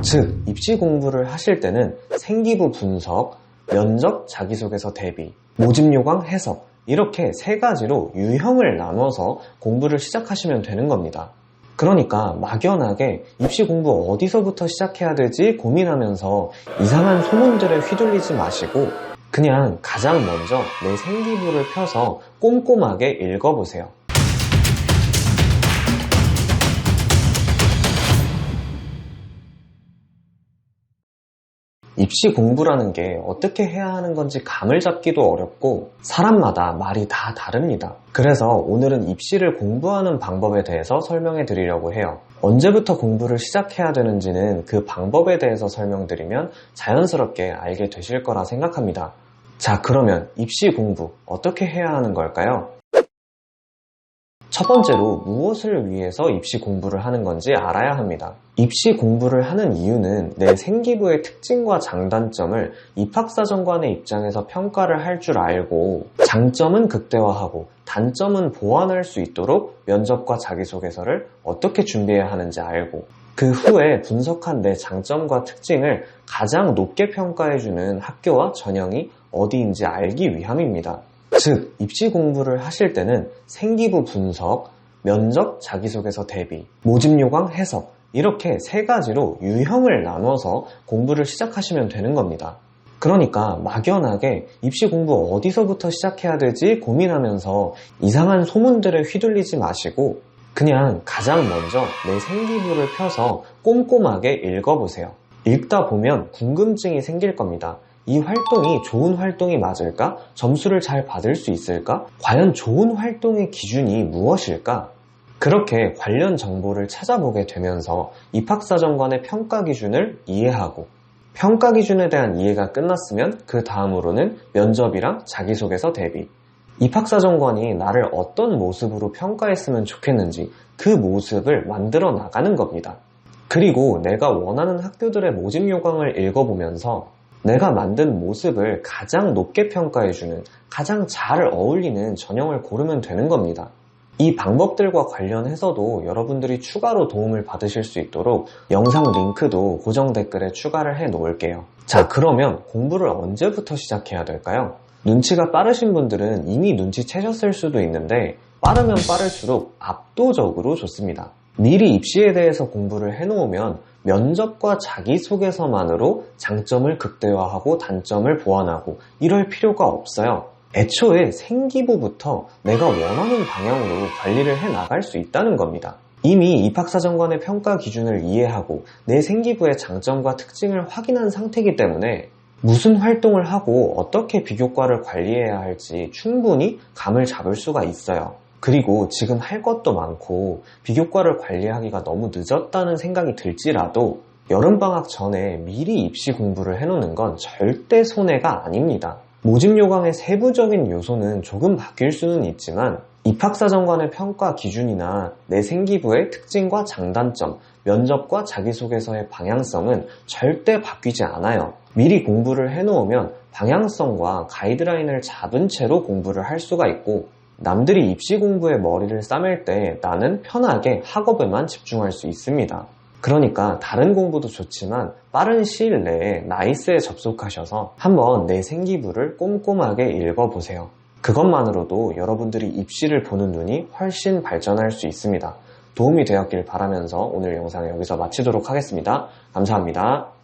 즉, 입시 공부를 하실 때는 생기부 분석, 면접, 자기소개서 대비, 모집 요강 해석, 이렇게 세 가지로 유형을 나눠서 공부를 시작하시면 되는 겁니다. 그러니까 막연하게 입시 공부 어디서부터 시작해야 되지 고민하면서 이상한 소문들에 휘둘리지 마시고 그냥 가장 먼저 내 생기부를 펴서 꼼꼼하게 읽어보세요. 입시 공부라는 게 어떻게 해야 하는 건지 감을 잡기도 어렵고 사람마다 말이 다 다릅니다. 그래서 오늘은 입시를 공부하는 방법에 대해서 설명해 드리려고 해요. 언제부터 공부를 시작해야 되는지는 그 방법에 대해서 설명드리면 자연스럽게 알게 되실 거라 생각합니다. 자, 그러면 입시 공부 어떻게 해야 하는 걸까요? 첫 번째로 무엇을 위해서 입시 공부를 하는 건지 알아야 합니다. 입시 공부를 하는 이유는 내 생기부의 특징과 장단점을 입학사정관의 입장에서 평가를 할 줄 알고 장점은 극대화하고 단점은 보완할 수 있도록 면접과 자기소개서를 어떻게 준비해야 하는지 알고 그 후에 분석한 내 장점과 특징을 가장 높게 평가해주는 학교와 전형이 어디인지 알기 위함입니다. 즉, 입시 공부를 하실 때는 생기부 분석, 면접, 자기소개서 대비, 모집 요강 해석, 이렇게 세 가지로 유형을 나눠서 공부를 시작하시면 되는 겁니다. 그러니까 막연하게 입시 공부 어디서부터 시작해야 되지 고민하면서 이상한 소문들에 휘둘리지 마시고 그냥 가장 먼저 내 생기부를 펴서 꼼꼼하게 읽어보세요. 읽다 보면 궁금증이 생길 겁니다. 이 활동이 좋은 활동이 맞을까? 점수를 잘 받을 수 있을까? 과연 좋은 활동의 기준이 무엇일까? 그렇게 관련 정보를 찾아보게 되면서 입학사정관의 평가 기준을 이해하고 평가 기준에 대한 이해가 끝났으면 그 다음으로는 면접이랑 자기소개서 대비 입학사정관이 나를 어떤 모습으로 평가했으면 좋겠는지 그 모습을 만들어 나가는 겁니다. 그리고 내가 원하는 학교들의 모집 요강을 읽어보면서 내가 만든 모습을 가장 높게 평가해주는 가장 잘 어울리는 전형을 고르면 되는 겁니다. 이 방법들과 관련해서도 여러분들이 추가로 도움을 받으실 수 있도록 영상 링크도 고정 댓글에 추가를 해 놓을게요. 자, 그러면 공부를 언제부터 시작해야 될까요? 눈치가 빠르신 분들은 이미 눈치채셨을 수도 있는데 빠르면 빠를수록 압도적으로 좋습니다. 미리 입시에 대해서 공부를 해놓으면 면접과 자기소개서만으로 장점을 극대화하고 단점을 보완하고 이럴 필요가 없어요. 애초에 생기부부터 내가 원하는 방향으로 관리를 해 나갈 수 있다는 겁니다. 이미 입학사정관의 평가 기준을 이해하고 내 생기부의 장점과 특징을 확인한 상태이기 때문에 무슨 활동을 하고 어떻게 비교과를 관리해야 할지 충분히 감을 잡을 수가 있어요. 그리고 지금 할 것도 많고 비교과를 관리하기가 너무 늦었다는 생각이 들지라도 여름방학 전에 미리 입시 공부를 해놓는 건 절대 손해가 아닙니다. 모집 요강의 세부적인 요소는 조금 바뀔 수는 있지만 입학사정관의 평가 기준이나 내 생기부의 특징과 장단점, 면접과 자기소개서의 방향성은 절대 바뀌지 않아요. 미리 공부를 해놓으면 방향성과 가이드라인을 잡은 채로 공부를 할 수가 있고 남들이 입시 공부에 머리를 싸맬 때 나는 편하게 학업에만 집중할 수 있습니다. 그러니까 다른 공부도 좋지만 빠른 시일 내에 나이스에 접속하셔서 한번 내 생기부를 꼼꼼하게 읽어보세요. 그것만으로도 여러분들이 입시를 보는 눈이 훨씬 발전할 수 있습니다. 도움이 되었길 바라면서 오늘 영상을 여기서 마치도록 하겠습니다. 감사합니다.